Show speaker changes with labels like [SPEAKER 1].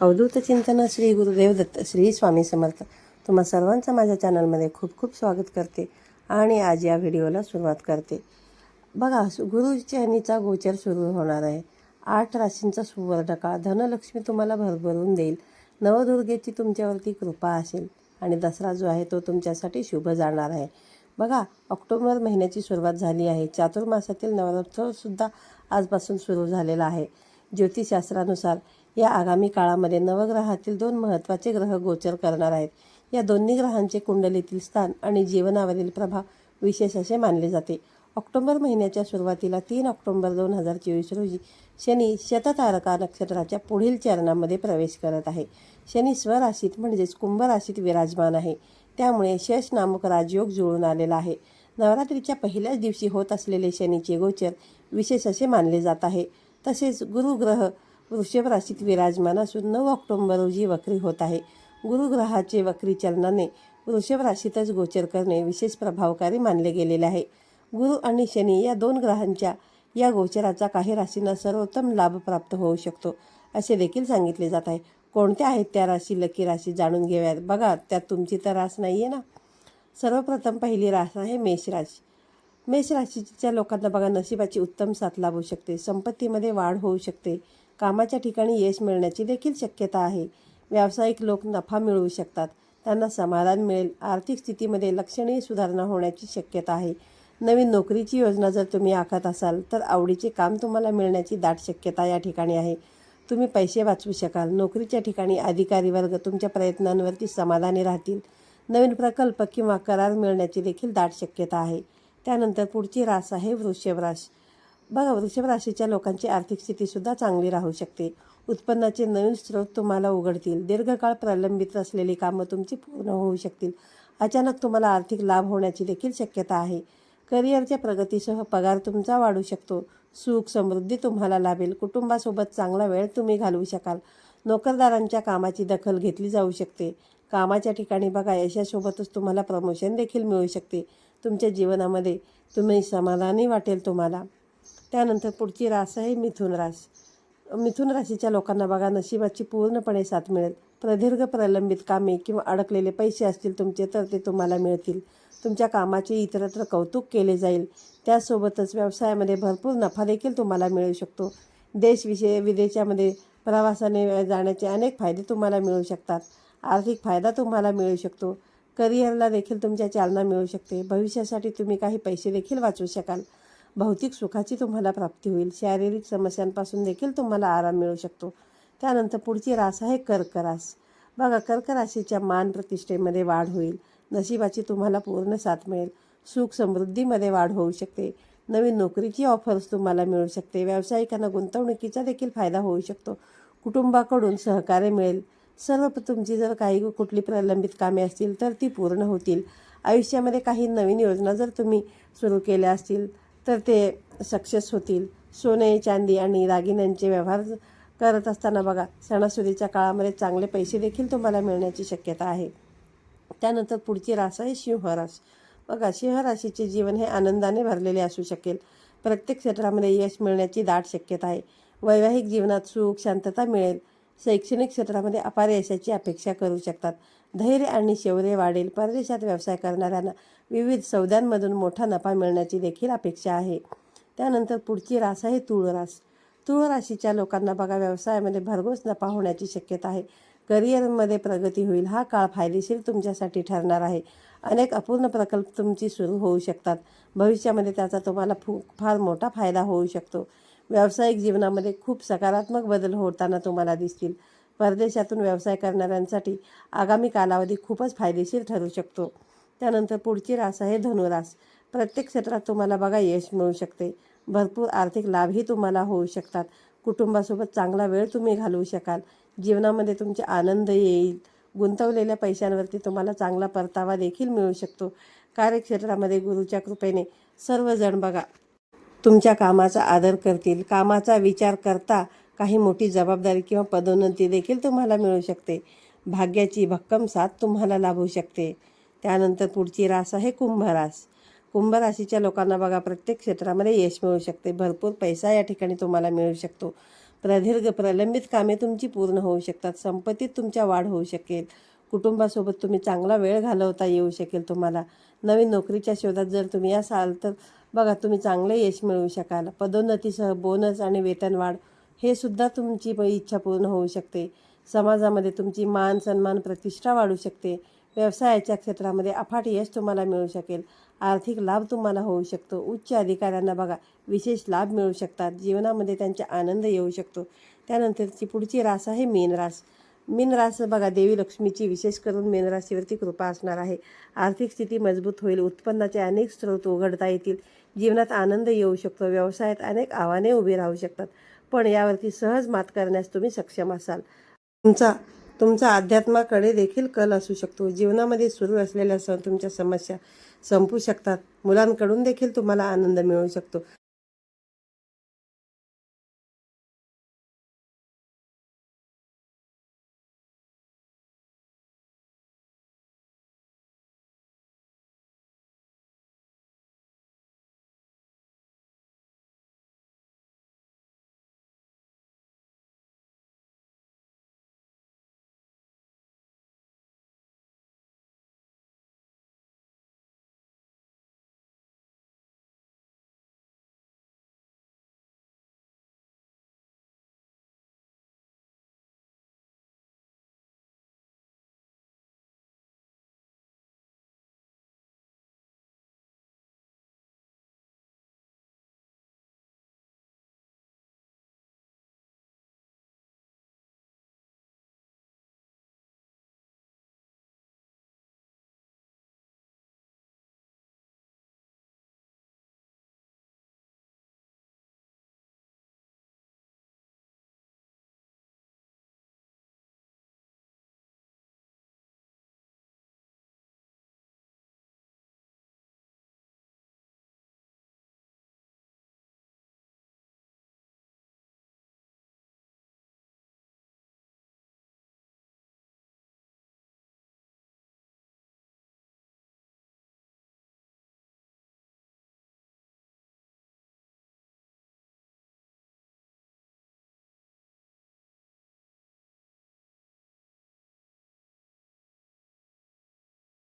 [SPEAKER 1] अवधूत चिंतन श्री गुरुदेव दत्त श्री स्वामी समर्थ. तुम्हा सर्वांचं माझ्या चॅनलमध्ये खूप खूप स्वागत करते आणि आज या व्हिडिओला सुरुवात करते. बघा गुरुचरणीचा गोचर सुरू होणार आहे. आठ राशींचा सुवर्ण काळ धनलक्ष्मी तुम्हाला भरभरून देईल. नवदुर्गेची तुमच्यावरती कृपा असेल आणि दसरा जो आहे तो तुमच्यासाठी शुभ जाणार आहे. बघा ऑक्टोबर महिन्याची सुरुवात झाली आहे. चातुर्मासातील नवरात्रसुद्धा आजपासून सुरू झालेला आहे. ज्योतिषशास्त्रानुसार या आगामी काळामध्ये नवग्रहातील दोन महत्त्वाचे ग्रह गोचर करणार आहेत. या दोन्ही ग्रहांचे कुंडलीतील स्थान आणि जीवनावरील प्रभाव विशेष असे मानले जाते. ऑक्टोबर महिन्याच्या सुरुवातीला तीन ऑक्टोबर दोन हजार चोवीस रोजी शनी शततारका नक्षत्राच्या पुढील चरणामध्ये प्रवेश करत आहे. शनी स्वराशीत म्हणजेच कुंभ राशीत विराजमान आहे. त्यामुळे शश नामक राजयोग जुळून आलेला आहे. नवरात्रीच्या पहिल्याच दिवशी होत असलेले शनीचे गोचर विशेष असे मानले जात आहे. तसेच गुरुग्रह वृषभ राशीत विराजमान असून नऊ ऑक्टोबर रोजी वक्री होत आहे. गुरुग्रहाचे वक्री चलनाने वृषभ राशीतच गोचर करणे विशेष प्रभावकारी मानले गेलेले आहे. गुरु आणि शनी या दोन ग्रहांच्या या गोचराचा काही राशींना सर्वोत्तम लाभ प्राप्त होऊ शकतो असे देखील सांगितले जात आहे. कोणत्या आहेत त्या राशी? लकी राशी जाणून घेऊयात. बघा त्यात तुमची तर रास नाही आहे ना? सर्वप्रथम पहिली रास आहे मेष राशी. मेष राशीच्या लोकांना बघा नशिबाची उत्तम साथ लाभू शकते. संपत्तीमध्ये वाढ होऊ शकते. कामाच्या ठिकाणी यश मिळण्याची देखील शक्यता आहे. व्यावसायिक लोक नफा मिळवू शकतात. त्यांना समाधान मिळेल. आर्थिक स्थितीमध्ये लक्षणीय सुधारणा होण्याची शक्यता आहे. नवीन नोकरीची योजना जर तुम्ही आखत असाल तर आवडीचे काम तुम्हाला मिळण्याची दाट शक्यता या ठिकाणी आहे. तुम्ही पैसे वाचवू शकाल. नोकरीच्या ठिकाणी अधिकारी वर्ग तुमच्या प्रयत्नांवरती समाधानी राहतील. नवीन प्रकल्प किंवा करार मिळण्याची देखील दाट शक्यता आहे. त्यानंतर पुढची रास आहे वृषभ राश बघा वृषभ राशीच्या लोकांची आर्थिक स्थितीसुद्धा चांगली राहू शकते. उत्पन्नाचे नवीन स्रोत तुम्हाला उघडतील. दीर्घकाळ प्रलंबित असलेली कामं तुमची पूर्ण होऊ शकतील. अचानक तुम्हाला आर्थिक लाभ होण्याची देखील शक्यता आहे. करिअरच्या प्रगतीसह पगार तुमचा वाढू शकतो. सुख समृद्धी तुम्हाला लाभेल. कुटुंबासोबत चांगला वेळ तुम्ही घालवू शकाल. नोकरदारांच्या कामाची दखल घेतली जाऊ शकते. कामाच्या ठिकाणी बघा यशासोबतच तुम्हाला प्रमोशन देखील मिळू शकते. तुमच्या जीवनामध्ये तुम्ही समाधानी वाटेल तुम्हाला. त्यानंतर पुढची रास आहे मिथुन रास. मिथुन राशीच्या लोकांना बघा नशिबाची पूर्णपणे साथ मिळेल. प्रदीर्घ प्रलंबित कामे किंवा अडकलेले पैसे असतील तुमचे तर ते तुम्हाला मिळतील. तुमच्या कामाचे इतरत्र कौतुक केले जाईल. त्यासोबतच व्यवसायामध्ये भरपूर नफा देखील तुम्हाला मिळू शकतो. देश विषय विदेशामध्ये प्रवासाने जाण्याचे अनेक फायदे तुम्हाला मिळू शकतात. आर्थिक फायदा तुम्हाला मिळू शकतो. करिअरला देखील तुमच्या चालना मिळू शकते. भविष्यासाठी तुम्ही काही पैसे देखील वाचवू शकाल. भौतिक सुखाची तुम्हाला प्राप्ती होईल. शारीरिक समस्यांपासून देखील तुम्हाला आराम मिळू शकतो. त्यानंतर पुढची रास आहे कर्करास. बघा कर्क राशीच्या मान प्रतिष्ठेमध्ये वाढ होईल. नशिबाची तुम्हाला पूर्ण साथ मिळेल. सुख समृद्धीमध्ये वाढ होऊ शकते. नवीन नोकरीची ऑफर्स तुम्हाला मिळू शकते. व्यावसायिकांना गुंतवणुकीचा देखील फायदा होऊ शकतो. कुटुंबाकडून सहकार्य मिळेल. सर्व तुमची जर काही कुठली प्रलंबित कामे असतील तर ती पूर्ण होतील. आयुष्यामध्ये काही नवीन योजना जर तुम्ही सुरू केल्या असतील तर ते सक्सेस होतील. सोने चांदी आणि दागिन्यांचे व्यवहार करत असताना बघा सणासुदीच्या काळामध्ये चांगले पैसे देखील तुम्हाला मिळण्याची शक्यता आहे. त्यानंतर पुढची रास आहे सिंहरास. बघा सिंह राशीचे जीवन हे आनंदाने भरलेले असू शकेल. प्रत्येक क्षेत्रामध्ये यश मिळण्याची दाट शक्यता आहे. वैवाहिक जीवनात सुख शांतता मिळेल. शैक्षणिक क्षेत्रामध्ये अपार यशाची अपेक्षा करू शकतात. धैर्य आणि शौर्य वाढेल. परदेशात व्यवसाय करणाऱ्यांना विविध सौद्यांमधून मोठा नफा मिळण्याची देखील अपेक्षा आहे. त्यानंतर पुढची रास आहे तुळ रास. तुळ राशीच्या लोकांना बघा व्यवसायामध्ये भरघोस नफा होण्याची शक्यता आहे. करिअरमध्ये प्रगती होईल. हा काळ फायदेशीर तुमच्यासाठी ठरणार आहे. अनेक अपूर्ण प्रकल्प तुमची सुरू होऊ शकतात. भविष्यामध्ये त्याचा तुम्हाला फू फार मोठा फायदा होऊ शकतो. व्यावसायिक जीवनामध्ये खूप सकारात्मक बदल होताना तुम्हाला दिसतील. परदेशातून व्यवसाय करणाऱ्यांसाठी आगामी कालावधी खूपच फायदेशीर ठरू शकतो. त्यानंतर पुढची रास आहे धनुरास. प्रत्येक क्षेत्रात तुम्हाला बघा यश मिळू शकते. भरपूर आर्थिक लाभही तुम्हाला होऊ शकतात. कुटुंबासोबत चांगला वेळ तुम्ही घालवू शकाल. जीवनामध्ये तुमचे आनंद येईल. गुंतवलेल्या पैशांवरती तुम्हाला चांगला परतावा देखील मिळू शकतो. कार्यक्षेत्रामध्ये गुरुच्या कृपेने सर्वजण बघा. तुमच्या कामाचा आदर करतील कामाचा विचार करता काही मोठी जबाबदारी किंवा पदोन्नती देखील तुम्हाला मिळू शकते. भाग्याची भक्कम साथ तुम्हाला लाभू शकते. त्यानंतर पुढची रास आहे कुंभरास. कुंभ राशीच्या लोकांना बघा प्रत्येक क्षेत्रामध्ये यश मिळू शकते. भरपूर पैसा या ठिकाणी तुम्हाला मिळू शकतो. प्रदीर्घ प्रलंबित कामे तुमची पूर्ण होऊ शकतात. संपत्तीत तुमच्या वाढ होऊ शकेल. कुटुंबासोबत तुम्ही चांगला वेळ घालवता येऊ शकेल तुम्हाला. नवीन नोकरीच्या शोधात जर तुम्ही असाल तर बघा तुम्ही चांगले यश मिळवू शकाल. पदोन्नतीसह बोनस आणि वेतनवाढ हे सुद्धा तुमची इच्छा पूर्ण होऊ शकते. समाजामध्ये तुमची मान सन्मान प्रतिष्ठा वाढू शकते. व्यवसायाच्या क्षेत्रामध्ये अफाट यश तुम्हाला मिळू शकेल. आर्थिक लाभ तुम्हाला होऊ शकतो. उच्च अधिकाऱ्यांना बघा विशेष लाभ मिळू शकतात. जीवनामध्ये त्यांचा आनंद येऊ शकतो. त्यानंतरची पुढची रास आहे मीन रास. मीन रास बघा देवी लक्ष्मीची विशेष करून मीन राशीवरती कृपा असणार आहे. आर्थिक स्थिती मजबूत होईल उत्पन्नाचे अनेक स्रोत उघडता येतील जीवनात आनंद येऊ शकतो व्यवसायात अनेक आव्हाने उभी राहू शकतात. पण यावरती सहज मात करण्यास तुम्ही सक्षम असाल. तुमचा तुमचा अध्यात्माकडे देखील कल असू शकतो. जीवनामध्ये सुरू असलेल्या स तुमच्या समस्या संपू शकतात. मुलांकडून देखील तुम्हाला आनंद मिळू शकतो.